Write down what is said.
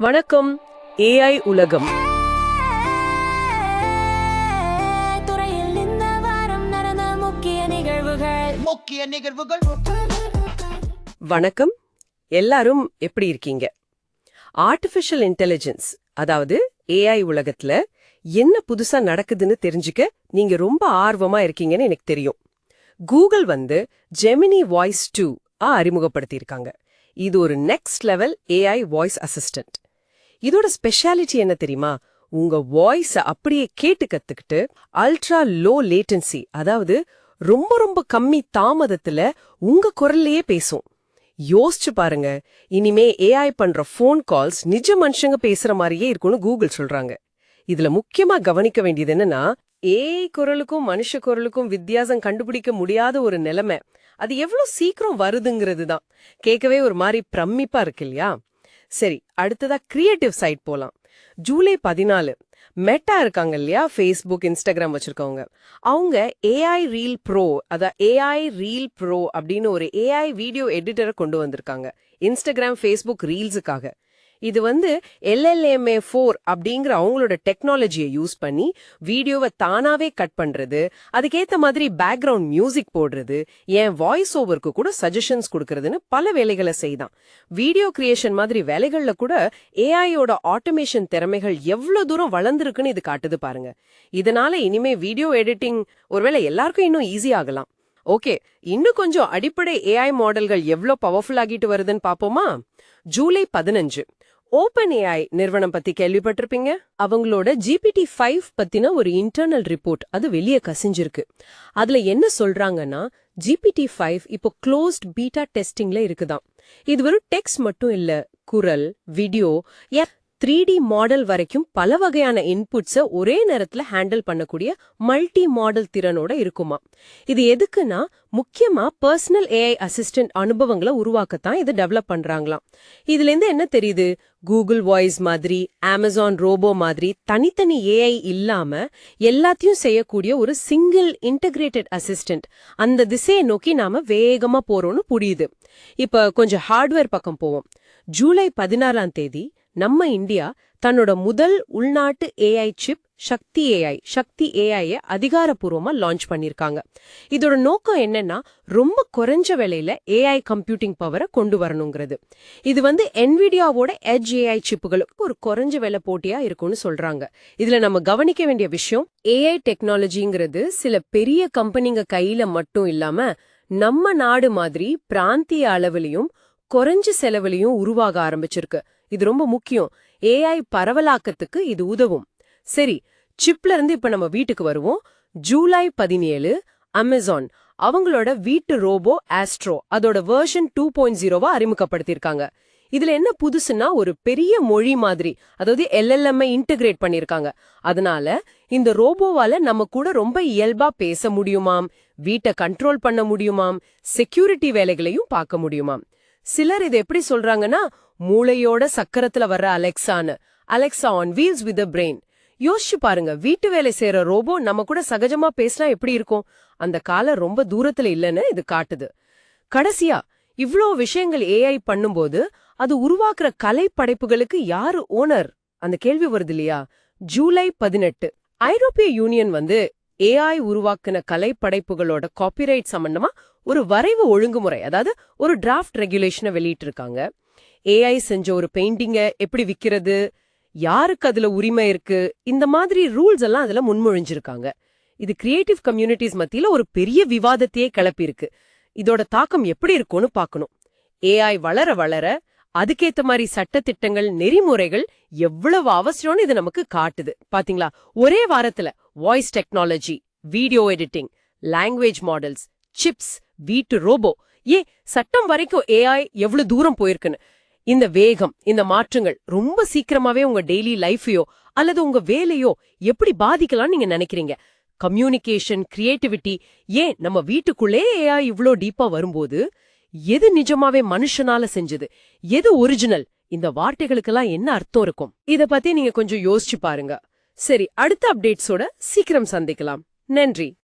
வணக்கம் ஏஐ உலகம். துறையில் இந்த வாரம் நடந்த முக்கிய நிகழ்வுகள். முக்கிய நிகழ்வுகள். வணக்கம் எல்லாரும் எப்படி இருக்கீங்க? ஆர்டிஃபிஷியல் இன்டெலிஜென்ஸ் அதாவது ஏஐ உலகத்துல என்ன புதுசா நடக்குதுன்னு தெரிஞ்சுக்க நீங்க ரொம்ப ஆர்வமா இருக்கீங்கன்னு எனக்கு தெரியும். கூகுள் வந்து ஜெமினி வாய்ஸ் டூ ஆ அறிமுகப்படுத்தியிருக்காங்க. இது ஒரு next level AI voice assistant இதோட ஸ்பெஷாலிட்டி என்ன தெரியுமா? உங்க வாய்ஸ அப்படியே கேட்டு கத்துக்கிட்டு அல்ட்ரா லோ லேட்டன்சி அதாவது ரொம்ப ரொம்ப கம்மி தாமதத்துல உங்க குரல்லையே பேசும். யோசிச்சு பாருங்க. இனிமே ஏஐ பண்ற ஃபோன் கால்ஸ் நிஜ மனுஷங்க பேசுற மாதிரியே இருக்கும்னு கூகுள் சொல்றாங்க. இதுல முக்கியமா கவனிக்க வேண்டியது என்னன்னா ஏஐ குரலுக்கும் மனுஷ குரலுக்கும் வித்தியாசம் கண்டுபிடிக்க முடியாத ஒரு நிலைமை. அது எவ்வளவு சீக்கிரம் வருதுங்கிறது தான். கேட்கவே ஒரு மாதிரி பிரமிப்பா இருக்கு இல்லையா? சரி அடுத்ததா கிரியேட்டிவ் சைட் போலாம். ஜூலை பதினாலு மெட்டா இருக்காங்க இல்லையா? ஃபேஸ்புக் இன்ஸ்டாகிராம் வச்சிருக்கவங்க. அவங்க ஏஐ ரீல் ப்ரோ அதான் ஏஐ ரீல் ப்ரோ அப்படின்னு ஒரு ஏஐ வீடியோ எடிட்டரை கொண்டு வந்திருக்காங்க. இன்ஸ்டாகிராம் ஃபேஸ்புக் ரீல்ஸுக்காக இது வந்து எல்எல்எம்ஏ ஃபோர் அப்படிங்கிற அவங்களோட டெக்னாலஜியை யூஸ் பண்ணி வீடியோவை தானாவே கட் பண்றது அதுக்கேத்த மாதிரி பேக்ரவுண்ட் மியூசிக் போடுறது என் வாய்ஸ் ஓவருக்கு கூட சஜஷன்ஸ் கொடுக்கறதுன்னு பல வேலைகளை செய்தான். வீடியோ கிரியேஷன் மாதிரி வேலைகள்ல கூட ஏஐயோட ஆட்டோமேஷன் திறமைகள் எவ்வளவு தூரம் வளர்ந்துருக்குன்னு இது காட்டுது பாருங்க. இதனால இனிமே வீடியோ எடிட்டிங் ஒருவேளை எல்லாருக்கும் இன்னும் ஈஸி ஆகலாம். ஓகே இன்னும் கொஞ்சம் அடிப்படை ஏஐ மாடல்கள் எவ்ளோ பவர்ஃபுல் ஆகிட்டு வருதுன்னு பாப்போமா ஜூலை பதினஞ்சு. ஓபன் ஏஐ நிறுவனம் பத்தி கேள்விப்பட்டிருப்பீங்க? அவங்களோட ஜிபிடி ஃபைவ் பத்தின ஒரு இன்டர்னல் ரிப்போர்ட் அது வெளியே கசிஞ்சிருக்கு. அதுல என்ன சொல்றாங்கன்னா ஜிபிடி ஃபைவ் இப்போ க்ளோஸ்ட் பீட்டா டெஸ்டிங்ல இருக்குதாம். இது வெறும் டெக்ஸ்ட் மட்டும் இல்ல குரல் வீடியோ த்ரீ டி மாடல் வரைக்கும் பல வகையான இன்புட்ஸை ஒரே நேரத்துல ஹேண்டில் பண்ணக்கூடிய மல்டி மாடல் திறனோட இருக்குமா. இது எதுக்குன்னா முக்கியமா பர்சனல் ஏஐ அசிஸ்டன்ட் அனுபவங்களை உருவாக்கத்தான் இதை டெவலப் பண்றாங்களாம். இதுல இருந்து என்ன தெரியுது? கூகுள் வாய்ஸ் மாதிரி அமேசான் ரோபோ மாதிரி தனித்தனி ஏஐ இல்லாம எல்லாத்தையும் செய்யக்கூடிய ஒரு சிங்கிள் இன்டகிரேட்டட் அசிஸ்டன்ட் அந்த திசையை நோக்கி நாம வேகமா போறோம்னு புரியுது. இப்ப கொஞ்சம் ஹார்ட்வேர் பக்கம் போவோம். ஜூலை பதினாறாம் தேதி நம்ம இந்தியா தன்னோட முதல் உள்நாட்டு AI chip Shakti AI Shakti ஏஐய அதிகாரப்பூர்வமா லான்ச் பண்ணிருக்காங்க. இதோட நோக்கம் என்னன்னா ரொம்ப குறைஞ்ச விலையில ஏஐ கம்ப்யூட்டிங் பவரை கொண்டு வரணுங்கிறது. இது வந்து என்விடியாவோட எஜ் ஏஐ சிப்புகளுக்கு ஒரு குறைஞ்ச விலை போட்டியா இருக்கும்னு சொல்றாங்க. இதுல நம்ம கவனிக்க வேண்டிய விஷயம் ஏஐ டெக்னாலஜிங்கிறது சில பெரிய கம்பெனிங்க கையில மட்டும் இல்லாம நம்ம நாடு மாதிரி பிராந்திய அளவுலயும் குறைஞ்ச செலவுலயும் உருவாக ஆரம்பிச்சிருக்கு. இது ரொம்ப முக்கியம். ஏஐ பரவலாக்கத்துக்கு இது உதவும். சரி சிப்ல இருந்து இப்ப நம்ம வீட்டுக்கு வருவோம். ஜூலை பதினேழு அமேசான் அவங்களோட வீட்டு ரோபோ ஆஸ்ட்ரோ அதோட வெர்ஷன் டூ பாயிண்ட் ஜீரோவா அறிமுகப்படுத்தியிருக்காங்க. இதுல என்ன புதுசுன்னா ஒரு பெரிய மொழி மாதிரி அதாவது எல்எல்எம்ஐ இன்டகிரேட் பண்ணிருக்காங்க அதனால இந்த ரோபோவால நம்ம கூட ரொம்ப இயல்பா பேச முடியுமாம் வீட்டை கண்ட்ரோல் பண்ண முடியுமாம் செக்யூரிட்டி வேலைகளையும் பார்க்க முடியுமாம். சிலர் இது எப்படி சொல்றாங்கன்னா மூளையோட சக்கரத்துல வர்ற அலெக்சான்னு Alexa on wheels with brain யோசிச்சு பாருங்க வீட்டு வேலை செய்யற ரோபோ நம்ம கூட சகஜமா பேசினா எப்படி இருக்கும்? அந்த காலம் ரொம்ப தூரத்துல இல்லைன்னு இது காட்டுது. கடைசியா இவ்ளோ விஷயங்கள் ஏஐ பண்ணும்போது அது உருவாக்குற கலை படைப்புகளுக்கு யாரு ஓனர் அந்த கேள்வி வருது இல்லையா? ஜூலை பதினெட்டு. ஐரோப்பிய யூனியன் வந்து ஏஐ உருவாக்குன கலை படைப்புகளோட காப்பிரைட் சம்பந்தமா ஒரு வரைவு ஒழுங்குமுறை அதாவது ஒரு டிராஃப்ட் ரெகுலேஷனை வெளியிட்டிருக்காங்க. ஏஐ செஞ்ச ஒரு பெயிண்டிங்க எப்படி விக்கிறது? யாருக்கு அதுல உரிமை இருக்கு? இந்த மாதிரி ரூல்ஸ் எல்லாம் அதுல முன்மொழிஞ்சிருக்காங்க. இது கிரியேட்டிவ் கம்யூனிட்டிஸ் மத்தியில ஒரு பெரிய விவாதத்தையே கிளப்பியிருக்கு. இதோட தாக்கம் எப்படி இருக்கும்னு பார்க்கணும். ஏஐ வளர வளர அதுக்கேத்த மாதிரி சட்டத்திட்டங்கள் நெறிமுறைகள் எவ்வளவு அவசியம்னு இது நமக்கு காட்டுது. பாத்தீங்களா? ஒரே வாரத்துல voice technology video editing language models chips வீட்டு ரோபோ ஏ சட்டம் வரைக்கும் ஏஐ எவ்வளவு தூரம் போயிருக்குன்னு? இந்த வேகம் இந்த மாற்றங்கள் ரொம்ப சீக்கிரமாவே உங்க டெய்லி லைஃபையோ அல்லது உங்க வேலையோ எப்படி பாதிக்கலாம்னு நீங்க நினைக்கிறீங்க? கம்யூனிகேஷன் கிரியேட்டிவிட்டி ஏன் நம்ம வீட்டுக்குள்ளே ஏஐ இவ்ளோ டீப்பா வரும்போது எது நிஜமாவே மனுஷனால செஞ்சது? எது ஒரிஜினல் இந்த வார்த்தைகளுக்கெல்லாம் என்ன அர்த்தம் இருக்கும்? இத பத்தி நீங்க கொஞ்சம் யோசிச்சு பாருங்க. சரி அடுத்த அப்டேட்ஸோட சீக்கிரம் சந்திக்கலாம். நன்றி.